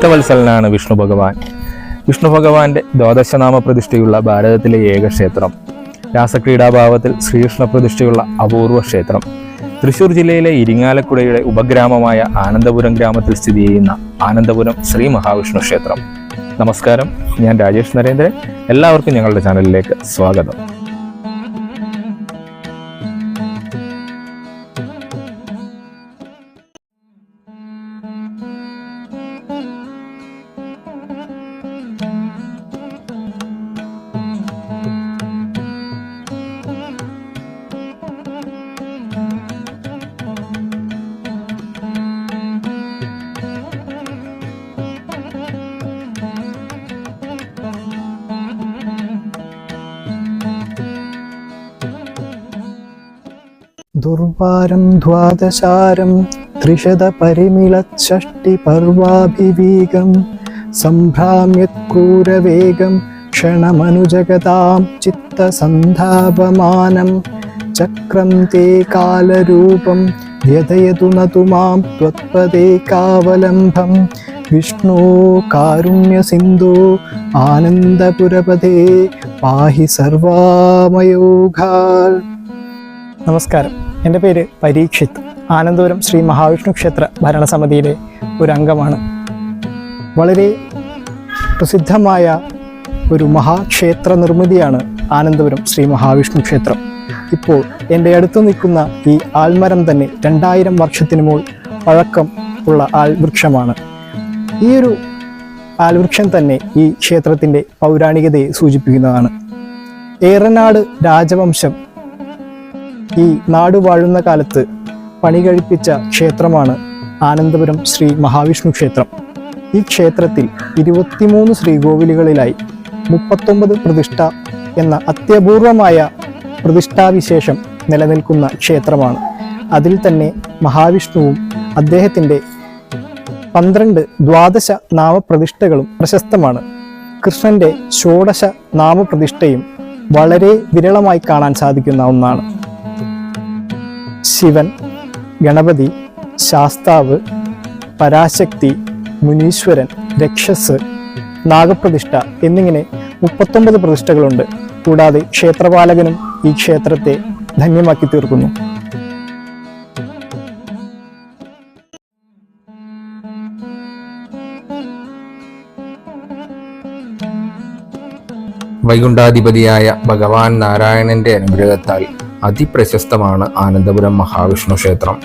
ഭക്തവത്സലനാണ് വിഷ്ണു ഭഗവാൻ. വിഷ്ണു ഭഗവാന്റെ ദ്വാദശനാമ പ്രതിഷ്ഠയുള്ള ഭാരതത്തിലെ ഏക ക്ഷേത്രം. രാസക്രീഡാഭാവത്തിൽ ശ്രീകൃഷ്ണ പ്രതിഷ്ഠയുള്ള അപൂർവ ക്ഷേത്രം. തൃശൂർ ജില്ലയിലെ ഇരിങ്ങാലക്കുടയുടെ ഉപഗ്രാമമായ ആനന്ദപുരം ഗ്രാമത്തിൽ സ്ഥിതി ചെയ്യുന്ന ആനന്ദപുരം ശ്രീ മഹാവിഷ്ണു ക്ഷേത്രം. നമസ്കാരം. ഞാൻ രാജേഷ് നരേന്ദ്രൻ. എല്ലാവർക്കും ഞങ്ങളുടെ ചാനലിലേക്ക് സ്വാഗതം. ദുർവാരം ദ്വാദശാരം ത്രിശതപരിമിളഷ്ടിപർവാഭിവേഗം സംഭ്രാമ്യക്രൂരവേഗം ക്ഷണമനുജഗതാം ചിത്തസന്ധാപമാനം ചക്രം തേ കാലരൂപം വ്യതയതു നതു മാം ത്വത്പദേ കാവലംബം വിഷ്ണു കാരുണ്യസിന്ധു ആനന്ദപുരപതേ പാഹി സർവാമയോഗാൽ. നമസ്കാരം. എന്റെ പേര് പരീക്ഷിത് ആനന്ദപുരം ശ്രീ മഹാവിഷ്ണു ക്ഷേത്ര ഭരണസമിതിയിലെ ഒരു അംഗമാണ്. വളരെ പ്രസിദ്ധമായ ഒരു മഹാക്ഷേത്ര നിർമ്മിതിയാണ് ആനന്ദപുരം ശ്രീ മഹാവിഷ്ണു ക്ഷേത്രം. ഇപ്പോൾ എന്റെ അടുത്ത് നിൽക്കുന്ന ഈ ആൽമരം തന്നെ രണ്ടായിരം വർഷത്തിനു മുകൾ പഴക്കം ഉള്ള ആൽവൃക്ഷമാണ്. ഈ ഒരു ആൽവൃക്ഷം തന്നെ ഈ ക്ഷേത്രത്തിന്റെ പൗരാണികതയെ സൂചിപ്പിക്കുന്നതാണ്. ഏറനാട് രാജവംശം ഈ നാട് വാഴുന്ന കാലത്ത് പണി കഴിപ്പിച്ച ക്ഷേത്രമാണ് ആനന്ദപുരം ശ്രീ മഹാവിഷ്ണു ക്ഷേത്രം. ഈ ക്ഷേത്രത്തിൽ ഇരുപത്തിമൂന്ന് ശ്രീകോവിലുകളിലായി മുപ്പത്തൊമ്പത് പ്രതിഷ്ഠ എന്ന അത്യപൂർവമായ പ്രതിഷ്ഠാവിശേഷം നിലനിൽക്കുന്ന ക്ഷേത്രമാണ്. അതിൽ തന്നെ മഹാവിഷ്ണുവും അദ്ദേഹത്തിന്റെ പന്ത്രണ്ട് ദ്വാദശ നാമപ്രതിഷ്ഠകളും പ്രശസ്തമാണ്. കൃഷ്ണന്റെ ഷോഡശ നാമപ്രതിഷ്ഠയും വളരെ വിരളമായി കാണാൻ സാധിക്കുന്ന ഒന്നാണ്. ശിവൻ ഗണപതി ശാസ്താവ് പരാശക്തി മുനീശ്വരൻ രക്ഷസ് നാഗപ്രതിഷ്ഠ എന്നിങ്ങനെ മുപ്പത്തൊമ്പത് പ്രതിഷ്ഠകളുണ്ട്. കൂടാതെ ക്ഷേത്രപാലകനും ഈ ക്ഷേത്രത്തെ ധന്യമാക്കി തീർക്കുന്നു. വൈകുണ്ഠാധിപതിയായ ഭഗവാൻ നാരായണന്റെ അനുഗ്രഹത്താൽ അതിപ്രശസ്തമാണ് ആനന്ദപുരം മഹാവിഷ്ണു ക്ഷേത്രം.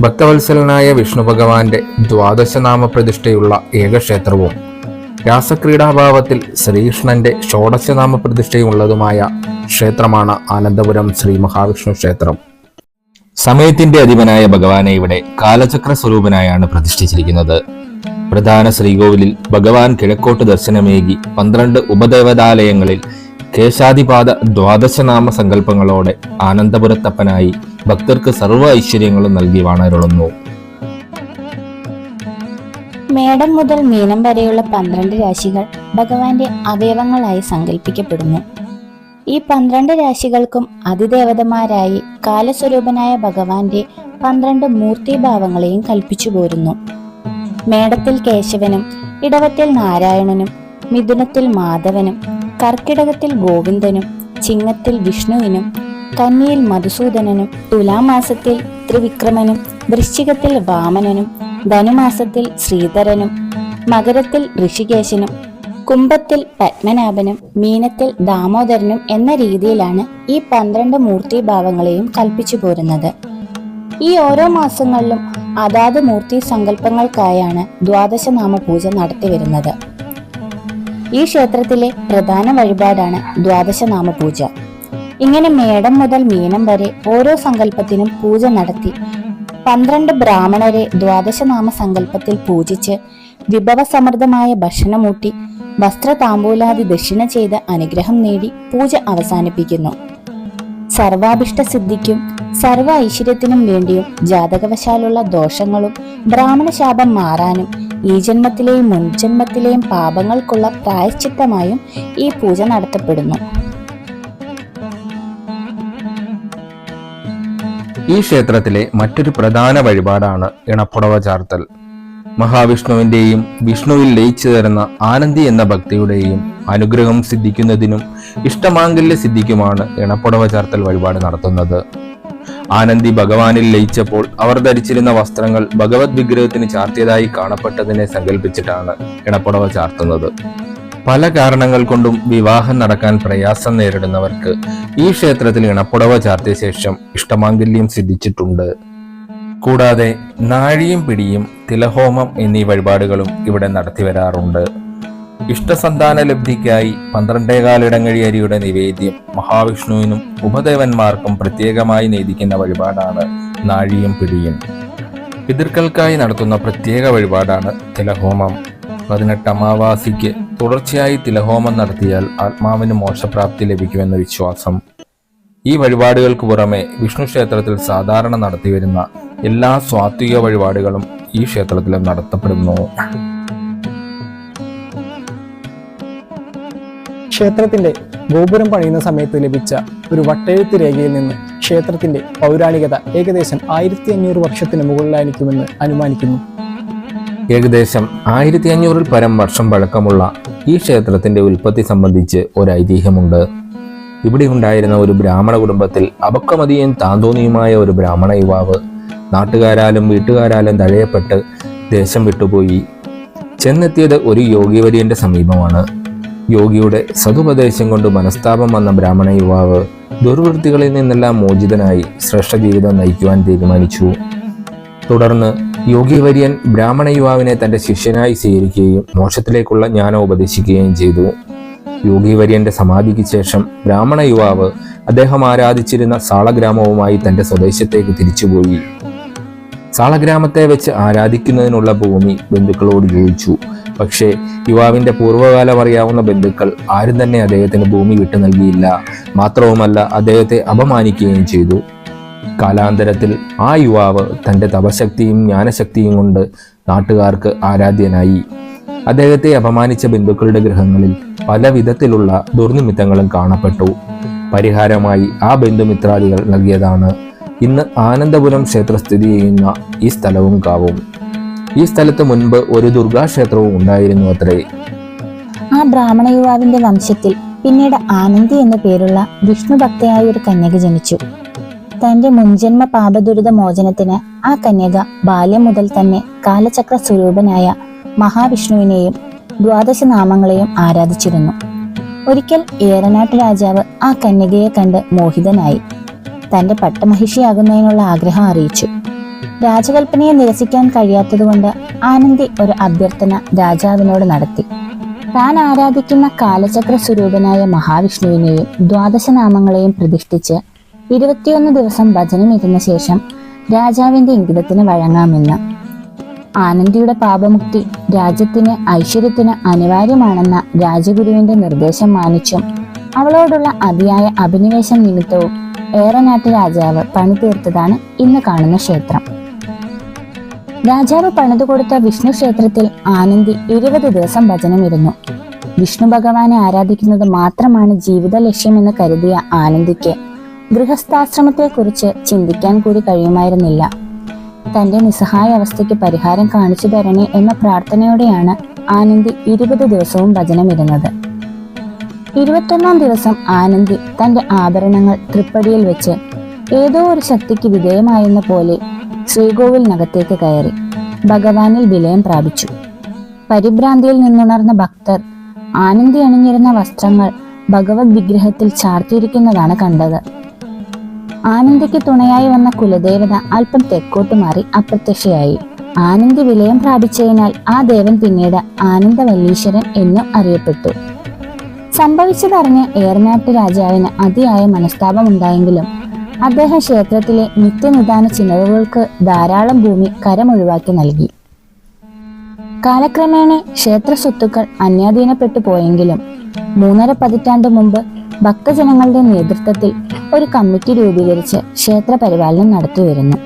ഭക്തവത്സലനായ വിഷ്ണു ഭഗവാന്റെ ദ്വാദശനാമ പ്രതിഷ്ഠയുള്ള ഏകക്ഷേത്രവും രാസക്രീഡാഭാവത്തിൽ ശ്രീകൃഷ്ണന്റെ ഷോഡശനാമ പ്രതിഷ്ഠയുള്ളതുമായ ക്ഷേത്രമാണ് ആനന്ദപുരം ശ്രീ മഹാവിഷ്ണു ക്ഷേത്രം. സമയത്തിന്റെ അധിപനായ ഭഗവാനെ ഇവിടെ കാലചക്ര സ്വരൂപനായാണ് പ്രതിഷ്ഠിച്ചിരിക്കുന്നത്. പ്രധാന ശ്രീകോവിലിൽ ഭഗവാൻ കിഴക്കോട്ട് ദർശനമേകി പന്ത്രണ്ട് ഉപദേവതാലയങ്ങളിൽ കേശാദിപാത ദ്വാദശനാമ സങ്കല്പങ്ങളോടെ ആനന്ദപുരത്തപ്പനായി ഭക്തർക്ക് സർവ ഐശ്വര്യങ്ങളും നൽകി വാണരുളുന്നു. മേടം മുതൽ മീനം വരെയുള്ള പന്ത്രണ്ട് രാശികൾ ഭഗവാന്റെ അവയവങ്ങളായി സങ്കല്പിക്കപ്പെടുന്നു. ഈ പന്ത്രണ്ട് രാശികൾക്കും അതിദേവതമാരായി കാലസ്വരൂപനായ ഭഗവാന്റെ പന്ത്രണ്ട് മൂർത്തിഭാവങ്ങളെയും കൽപ്പിച്ചു പോരുന്നു. മേടത്തിൽ കേശവനും ഇടവത്തിൽ നാരായണനും മിഥുനത്തിൽ മാധവനും കർക്കിടകത്തിൽ ഗോവിന്ദനും ചിങ്ങത്തിൽ വിഷ്ണുവിനും കന്നിയിൽ മധുസൂദനനും തുലാമാസത്തിൽ ത്രിവിക്രമനും വൃശ്ചികത്തിൽ വാമനനും ധനുമാസത്തിൽ ശ്രീധരനും മകരത്തിൽ ഋഷികേശനും കുംഭത്തിൽ പത്മനാഭനും മീനത്തിൽ ദാമോദരനും എന്ന രീതിയിലാണ് ഈ പന്ത്രണ്ട് മൂർത്തിഭാവങ്ങളെയും കൽപ്പിച്ചു പോരുന്നത്. ഈ ഓരോ മാസങ്ങളിലും അതാത് മൂർത്തി സങ്കല്പങ്ങൾക്കായാണ് ദ്വാദശനാമ പൂജ നടത്തിവരുന്നത്. ഈ ക്ഷേത്രത്തിലെ പ്രധാന വഴിപാടാണ് ദ്വാദശനാമ പൂജ ഇങ്ങനെ മേടം മുതൽ മീനം വരെ ഓരോ സങ്കല്പത്തിനും പൂജ നടത്തി പന്ത്രണ്ട് ബ്രാഹ്മണരെ ദ്വാദശനാമ സങ്കല്പത്തിൽ പൂജിച്ച് വിഭവസമൃദ്ധമായ ഭക്ഷണമൂട്ടി വസ്ത്രതാമ്പൂലാതി ദക്ഷിണ ചെയ്ത് അനുഗ്രഹം നേടി പൂജ അവസാനിപ്പിക്കുന്നു. സർവാഭിഷ്ട സിദ്ധിക്കും സർവ ഐശ്വര്യത്തിനും വേണ്ടിയും ജാതകവശാലുള്ള ദോഷങ്ങളും ബ്രാഹ്മണശാപം മാറാനും ഈ ജന്മത്തിലെയും മുൻജന്മത്തിലെയും പാപങ്ങൾക്കുള്ള പ്രായശ്ചിത്തമായും ഈ പൂജ നടത്തപ്പെടുന്നു. ഈ ക്ഷേത്രത്തിലെ മറ്റൊരു പ്രധാന വഴിപാടാണ് ഇണപ്പുടവ ചാർത്തൽ. മഹാവിഷ്ണുവിന്റെയും വിഷ്ണുവിൽ ലയിച്ചു തരുന്ന ആനന്ദി എന്ന ഭക്തിയുടെയും അനുഗ്രഹം സിദ്ധിക്കുന്നതിനും ഇഷ്ടമാംഗല്യ സിദ്ധിക്കുമാണ് ഇണപ്പുടവ ചാർത്തൽ വഴിപാട് നടത്തുന്നത്. ആനന്ദി ഭഗവാനിൽ ലയിച്ചപ്പോൾ അവർ ധരിച്ചിരുന്ന വസ്ത്രങ്ങൾ ഭഗവത് വിഗ്രഹത്തിന് ചാർത്തിയതായി കാണപ്പെട്ടതിനെ സങ്കല്പിച്ചിട്ടാണ് ഇണപ്പുടവ ചാർത്തുന്നത്. പല കാരണങ്ങൾ കൊണ്ടും വിവാഹം നടക്കാൻ പ്രയാസം നേരിടുന്നവർക്ക് ഈ ക്ഷേത്രത്തിൽ ഇണപ്പുടവ ചാർത്തിയ ശേഷം ഇഷ്ടമാംഗല്യം സിദ്ധിച്ചിട്ടുണ്ട്. കൂടാതെ നാഴിയും പിടിയും തിലഹോമം എന്നീ വഴിപാടുകളും ഇവിടെ നടത്തി വരാറുണ്ട്. ഇഷ്ടസന്താന ലബ്ധിക്കായി പന്ത്രണ്ടേകാലിടങ്ങഴി അരിയുടെ നിവേദ്യം മഹാവിഷ്ണുവിനും ഉപദേവന്മാർക്കും പ്രത്യേകമായി നേദിക്കുന്ന വഴിപാടാണ് നാഴിയും പിടിയും. പിതൃക്കൾക്കായി നടത്തുന്ന പ്രത്യേക വഴിപാടാണ് തിലഹോമം. പതിനെട്ട് അമാവാസിക്ക് തുടർച്ചയായി തിലഹോമം നടത്തിയാൽ ആത്മാവിന് മോക്ഷപ്രാപ്തി ലഭിക്കുമെന്ന വിശ്വാസം. ഈ വഴിപാടുകൾക്ക് പുറമെ വിഷ്ണു ക്ഷേത്രത്തിൽ സാധാരണ നടത്തിവരുന്ന എല്ലാ സ്വാത്വിക വഴിപാടുകളും ഈ ക്ഷേത്രത്തിലും നടത്തപ്പെടുന്നു. ക്ഷേത്രത്തിന്റെ ഗോപുരം പണിയുന്ന സമയത്ത് ലഭിച്ച ഒരു വട്ടെഴുത്ത് രേഖയിൽ നിന്ന് ക്ഷേത്രത്തിന്റെ പൗരാണികത ഏകദേശം ആയിരത്തി അഞ്ഞൂറ് വർഷത്തിന് മുകളിലായിരിക്കുമെന്ന് അനുമാനിക്കുന്നു. ഏകദേശം ആയിരത്തി അഞ്ഞൂറിൽ പരം വർഷം പഴക്കമുള്ള ഈ ക്ഷേത്രത്തിന്റെ ഉൽപ്പത്തി സംബന്ധിച്ച് ഒരു ഐതിഹ്യമുണ്ട് ഇവിടെ ഉണ്ടായിരുന്ന ഒരു ബ്രാഹ്മണ കുടുംബത്തിൽ അപക്വമതിയും താന്തോന്നിയുമായ ഒരു ബ്രാഹ്മണ യുവാവ് നാട്ടുകാരാലും വീട്ടുകാരാലും തഴയപ്പെട്ട് ദേശം വിട്ടുപോയി. ചെന്നെത്തിയത് ഒരു യോഗിവര്യന്റെ സമീപമാണ്. യോഗിയുടെ സതുപദേശം കൊണ്ട് മനസ്താപം വന്ന ബ്രാഹ്മണ യുവാവ് ദുർവൃത്തികളിൽ നിന്നെല്ലാം മോചിതനായി ശ്രേഷ്ഠ ജീവിതം നയിക്കുവാൻ തീരുമാനിച്ചു. തുടർന്ന് യോഗിവര്യൻ ബ്രാഹ്മണ യുവാവിനെ തന്റെ ശിഷ്യനായി സ്വീകരിക്കുകയും മോക്ഷത്തിലേക്കുള്ള ജ്ഞാനം ഉപദേശിക്കുകയും ചെയ്തു. യോഗിവര്യന്റെ സമാധിക്ക് ശേഷം ബ്രാഹ്മണ യുവാവ് അദ്ദേഹം ആരാധിച്ചിരുന്ന സാളഗ്രാമവുമായി തന്റെ സ്വദേശത്തേക്ക് തിരിച്ചുപോയി. സാളഗ്രാമത്തെ വെച്ച് ആരാധിക്കുന്നതിനുള്ള ഭൂമി ബന്ധുക്കളോട് ചോദിച്ചു. പക്ഷേ യുവാവിന്റെ പൂർവകാലം അറിയാവുന്ന ബന്ധുക്കൾ ആരും തന്നെ അദ്ദേഹത്തിന് ഭൂമി വിട്ടു നൽകിയില്ല. മാത്രവുമല്ല അദ്ദേഹത്തെ അപമാനിക്കുകയും ചെയ്തു. കാലാന്തരത്തിൽ ആ യുവാവ് തന്റെ തപശക്തിയും ജ്ഞാനശക്തിയും കൊണ്ട് നാട്ടുകാർക്ക് ആരാധ്യനായി. അദ്ദേഹത്തെ അപമാനിച്ച ബന്ധുക്കളുടെ ഗ്രഹങ്ങളിൽ പല വിധത്തിലുള്ള ദുർനിമിത്തങ്ങളും കാണപ്പെട്ടു. പരിഹാരമായി ആ ബന്ധുമിത്രാദികൾ നൽകിയതാണ് ഇന്ന് ആനന്ദപുരം ക്ഷേത്രം സ്ഥിതി ചെയ്യുന്ന ഈ സ്ഥലവും കാവും. ഈ സ്ഥലത്ത് മുൻപ് ഒരു ദുർഗാക്ഷേത്രവും ഉണ്ടായിരുന്നു അത്രേ. ആ ബ്രാഹ്മണ യുവാവിന്റെ വംശത്തിൽ പിന്നീട് ആനന്ദി എന്ന പേരുള്ള വിഷ്ണുഭക്തയായ ഒരു കന്യക ജനിച്ചു. തന്റെ മുൻജന്മ പാപദുരിത മോചനത്തിന് ആ കന്യക ബാല്യം മുതൽ തന്നെ കാലചക്ര സ്വരൂപനായ മഹാവിഷ്ണുവിനെയും ദ്വാദശ നാമങ്ങളെയും ആരാധിച്ചിരുന്നു. ഒരിക്കൽ ഏറനാട്ട് രാജാവ് ആ കന്യകയെ കണ്ട് മോഹിതനായി. തന്റെ പട്ടമഹിഷിയാകുന്നതിനുള്ള ആഗ്രഹം അറിയിച്ചു. രാജകൽപ്പനയെ നിരസിക്കാൻ കഴിയാത്തതുകൊണ്ട് ആനന്ദി ഒരു അഭ്യർത്ഥന രാജാവിനോട് നടത്തി. താൻ ആരാധിക്കുന്ന കാലചക്ര സ്വരൂപനായ മഹാവിഷ്ണുവിനെയും ദ്വാദശനാമങ്ങളെയും പ്രതിഷ്ഠിച്ച് ഇരുപത്തിയൊന്ന് ദിവസം ഭജനം ഇരുന്ന ശേഷം രാജാവിന്റെ ഇംഗിതത്തിന് വഴങ്ങാമെന്ന്. ആനന്ദിയുടെ പാപമുക്തി രാജ്യത്തിന് ഐശ്വര്യത്തിന് അനിവാര്യമാണെന്ന രാജഗുരുവിന്റെ നിർദ്ദേശം മാനിച്ചും അവളോടുള്ള അതിയായ അഭിനിവേശം നിമിത്തവും ഏറനാട്ട് രാജാവ് പണി തീർത്തതാണ് ഇന്ന് കാണുന്ന ക്ഷേത്രം. രാജാവ് പണിതുകൊടുത്ത വിഷ്ണു ക്ഷേത്രത്തിൽ ആനന്ദി ഇരുപത് ദിവസം ഭജനമിരുന്നു. വിഷ്ണു ഭഗവാനെ ആരാധിക്കുന്നത് മാത്രമാണ് ജീവിത ലക്ഷ്യമെന്ന് കരുതിയ ആനന്ദിക്ക് ഗൃഹസ്ഥാശ്രമത്തെക്കുറിച്ച് ചിന്തിക്കാൻ കൂടി കഴിയുമായിരുന്നില്ല. തന്റെ നിസ്സഹായ അവസ്ഥയ്ക്ക് പരിഹാരം കാണിച്ചു തരണേ എന്ന പ്രാർത്ഥനയോടെയാണ് ആനന്ദി ഇരുപത് ദിവസവും ഭജനമിരുന്നത്. ഇരുപത്തൊന്നാം ദിവസം ആനന്ദി തന്റെ ആഭരണങ്ങൾ തൃപ്പടിയിൽ വെച്ച് ഏതോ ഒരു ശക്തിക്ക് വിധേയമായെന്ന പോലെ ശ്രീകോവിലിനകത്തേക്ക് കയറി ഭഗവാനിൽ വിലയം പ്രാപിച്ചു. പരിഭ്രാന്തിയിൽ നിന്നുണർന്ന ഭക്തർ ആനന്ദി അണിഞ്ഞിരുന്ന വസ്ത്രങ്ങൾ ഭഗവത് വിഗ്രഹത്തിൽ ചാർത്തിയിരിക്കുന്നതാണ് കണ്ടത്. ആനന്ദിക്ക് തുണയായി വന്ന കുലദേവത അല്പം തെക്കോട്ട് മാറി അപ്രത്യക്ഷയായി. ആനന്ദി വിലയം പ്രാപിച്ചതിനാൽ ആ ദേവൻ പിന്നീട് ആനന്ദവല്ലീശ്വരൻ എന്ന് അറിയപ്പെട്ടു. സംഭവിച്ചതറിഞ്ഞ് ഏറനാട്ട് രാജാവിന് അതിയായ മനസ്താപമുണ്ടായെങ്കിലും അദ്ദേഹം ക്ഷേത്രത്തിലെ നിത്യനിദാന ചിലവുകൾക്ക് ധാരാളം ഭൂമി കരമൊഴിവാക്കി നൽകി. കാലക്രമേണ ക്ഷേത്ര സ്വത്തുക്കൾ അന്യാധീനപ്പെട്ടു പോയെങ്കിലും മൂന്നര പതിറ്റാണ്ട് മുമ്പ് ഭക്തജനങ്ങളുടെ നേതൃത്വത്തിൽ ഒരു കമ്മിറ്റി രൂപീകരിച്ച് ക്ഷേത്ര പരിപാലനം നടത്തിവരുന്നു.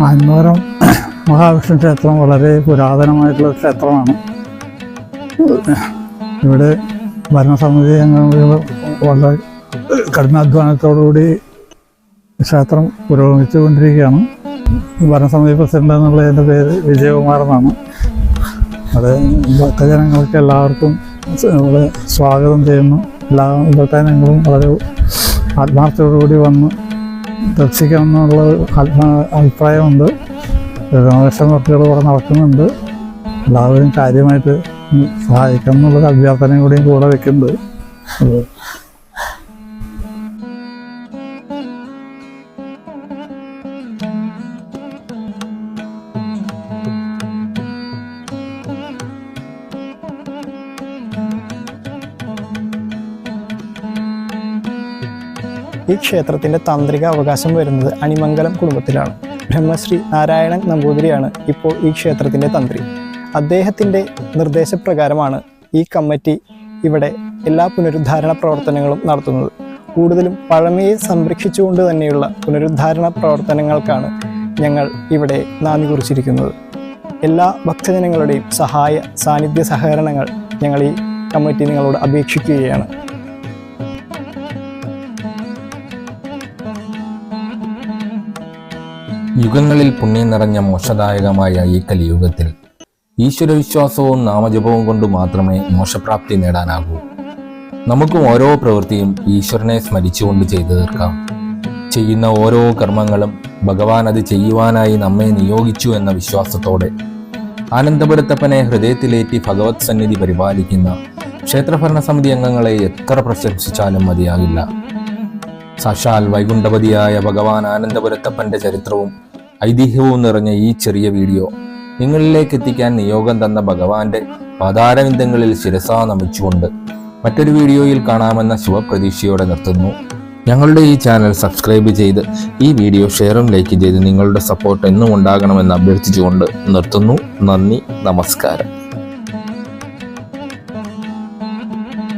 മാൻമോരം മഹാവിഷ്ണു ക്ഷേത്രം വളരെ പുരാതനമായിട്ടുള്ള ക്ഷേത്രമാണ്. ഇവിടെ ഭരണസമിതി അംഗങ്ങൾ വളരെ കഠിനാധ്വാനത്തോടുകൂടി ക്ഷേത്രം പുരോഗമിച്ചുകൊണ്ടിരിക്കുകയാണ്. ഭരണസമിതി പ്രസിഡന്റ് എന്നുള്ള എന്റെ പേര് വിജയകുമാർ എന്നാണ് അത് ഭക്തജനങ്ങൾക്ക് എല്ലാവർക്കും സ്വാഗതം ചെയ്യുന്നു. എല്ലാ ഭക്തജനങ്ങളും വളരെ ആത്മാർത്ഥയോടുകൂടി വന്ന് ദർശിക്കണം എന്നുള്ള അഭിപ്രായമുണ്ട്. റിനോവേഷൻ വർക്കുകൾ ഇവിടെ നടക്കുന്നുണ്ട്. എല്ലാവരും കാര്യമായിട്ട് സഹായിക്കണം എന്നുള്ളൊരു അഭ്യർത്ഥനയും കൂടിയും കൂടെ വെക്കുന്നുണ്ട്. ഈ ക്ഷേത്രത്തിന്റെ താന്ത്രിക അവകാശം വരുന്നത് അണിമംഗലം കുടുംബത്തിലാണ്. ബ്രഹ്മശ്രീ നാരായണൻ നമ്പൂതിരിയാണ് ഇപ്പോൾ ഈ ക്ഷേത്രത്തിന്റെ തന്ത്രി. അദ്ദേഹത്തിന്റെ നിർദ്ദേശപ്രകാരമാണ് ഈ കമ്മിറ്റി ഇവിടെ എല്ലാ പുനരുദ്ധാരണ പ്രവർത്തനങ്ങളും നടത്തുന്നത്. കൂടുതലും പഴമയെ സംരക്ഷിച്ചുകൊണ്ട് തന്നെയുള്ള പുനരുദ്ധാരണ പ്രവർത്തനങ്ങൾക്കാണ് ഞങ്ങൾ ഇവിടെ നാന്ദി കുറിച്ചിരിക്കുന്നത്. എല്ലാ ഭക്തജനങ്ങളുടെയും സഹായ സാന്നിധ്യ സഹകരണങ്ങൾ ഞങ്ങൾ ഈ കമ്മിറ്റി നിങ്ങളോട് അപേക്ഷിക്കുകയാണ്. യുഗങ്ങളിൽ പുണ്യം നിറഞ്ഞ മോശദായകമായ ഈ കലിയുഗത്തിൽ ഈശ്വരവിശ്വാസവും നാമജപവും കൊണ്ട് മാത്രമേ മോശപ്രാപ്തി നേടാനാകൂ. നമുക്കും ഓരോ പ്രവൃത്തിയും ഈശ്വരനെ സ്മരിച്ചുകൊണ്ട് ചെയ്തു തീർക്കാം. ചെയ്യുന്ന ഓരോ കർമ്മങ്ങളും ഭഗവാൻ അത് ചെയ്യുവാനായി നമ്മെ നിയോഗിച്ചു എന്ന വിശ്വാസത്തോടെ ആനന്ദപുരത്തപ്പനെ ഹൃദയത്തിലേറ്റി ഭഗവത് സന്നിധി പരിപാലിക്കുന്ന ക്ഷേത്രഭരണ സമിതി അംഗങ്ങളെ എത്ര പ്രശംസിച്ചാലും മതിയാകില്ല. സാക്ഷാൽ വൈകുണ്ഠപതിയായ ഭഗവാൻ ആനന്ദപുരത്തപ്പന്റെ ചരിത്രവും ഐതിഹ്യവും നിറഞ്ഞ ഈ ചെറിയ വീഡിയോ നിങ്ങളിലേക്ക് എത്തിക്കാൻ നിയോഗം തന്ന ഭഗവാന്റെ പാതാരവിന്ദങ്ങളിൽ ശിരസാ നമിച്ചുകൊണ്ട് മറ്റൊരു വീഡിയോയിൽ കാണാമെന്ന ശുഭപ്രതീക്ഷയോടെ നിർത്തുന്നു. ഞങ്ങളുടെ ഈ ചാനൽ സബ്സ്ക്രൈബ് ചെയ്ത് ഈ വീഡിയോ ഷെയറും ലൈക്ക് ചെയ്ത് നിങ്ങളുടെ സപ്പോർട്ട് എന്നും ഉണ്ടാകണമെന്ന് അഭ്യർത്ഥിച്ചുകൊണ്ട് നിർത്തുന്നു. നന്ദി നമസ്കാരം.